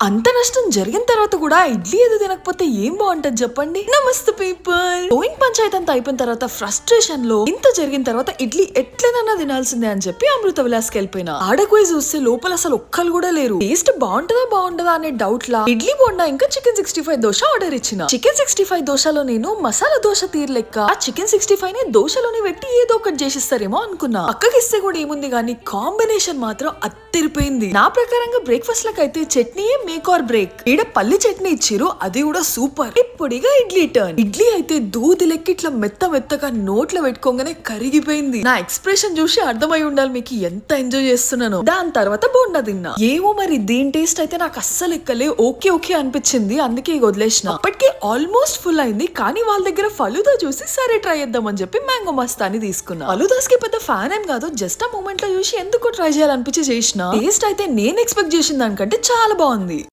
అంత నష్టం జరిగిన తర్వాత కూడా ఇడ్లీ ఏదో తినకపోతే ఏం బాగుంటది చెప్పండి? నమస్తే పీపుల్! గోయింగ్ పంచాయత్ అంతా అయిపోయిన తర్వాత ఫ్రస్ట్రేషన్లో ఇంత జరిగిన తర్వాత ఇడ్లీ ఎట్లనన్నా తినాల్సిందే అని చెప్పి అమృత విలాస్కి వెళ్ళిపోయినా. ఆడపోయి చూస్తే లోపల అసలు ఒక్కరు కూడా లేరు. టేస్ట్ బాగుంటుందా బాగుంటుందా అనే డౌట్ లా ఇడ్లీ బోండా ఇంకా chicken sixty five dosa order ఇచ్చిన. చికెన్ సిక్స్టీ ఫైవ్ దోశలో నేను మసాలా దోశ తీరు లెక్క. ఆ చికెన్ సిక్స్టీ ఫైవ్ని దోశలోనే పెట్టి ఏదో ఒకటి చేసిస్తారేమో అనుకున్నా. అక్కకిస్తే కూడా ఏముంది కానీ కాంబినేషన్ మాత్రం అత్తిరిపోయింది నా ప్రకారంగా బ్రేక్ఫాస్ట్లకు అయితే చట్నీ మేక్ ఆర్ బ్రేక్ ఈడ పల్లి చట్నీ ఇచ్చిరు అది కూడా సూపర్ ఇప్పుడిగా ఇడ్లీ టర్న్ ఇడ్లీ అయితే దూది లెక్క ఇట్లా మెత్త మెత్తగా నోట్లో పెట్టుకోగానే కరిగిపోయింది. నా ఎక్స్ప్రెషన్ చూసి అర్థమై ఉండాలి మీకు ఎంత ఎంజాయ్ చేస్తున్నాను. దాని తర్వాత బోండా తిన్నా. ఏమో మరి దీని టేస్ట్ అయితే నాకు అస్సలు ఎక్కలే ఓకే ఓకే అనిపించింది. అందుకే వదిలేసిన. అప్పటికే ఆల్మోస్ట్ ఫుల్ అయింది. కానీ వాళ్ళ దగ్గర ఫలుదా చూసి సరే ట్రై చేద్దామని చెప్పి మ్యాంగో మస్తాని తీసుకున్నా. ఫలుదాస్కి పెద్ద ఫ్యాన్ ఏం కాదు. జస్ట్ ఆ మూమెంట్లో చూసి ఎందుకు ట్రై చేయాలనిపించి చేసిన. టేస్ట్ అయితే నేను ఎక్స్పెక్ట్ చేసిన దానికంటే చాలా బాగుంది.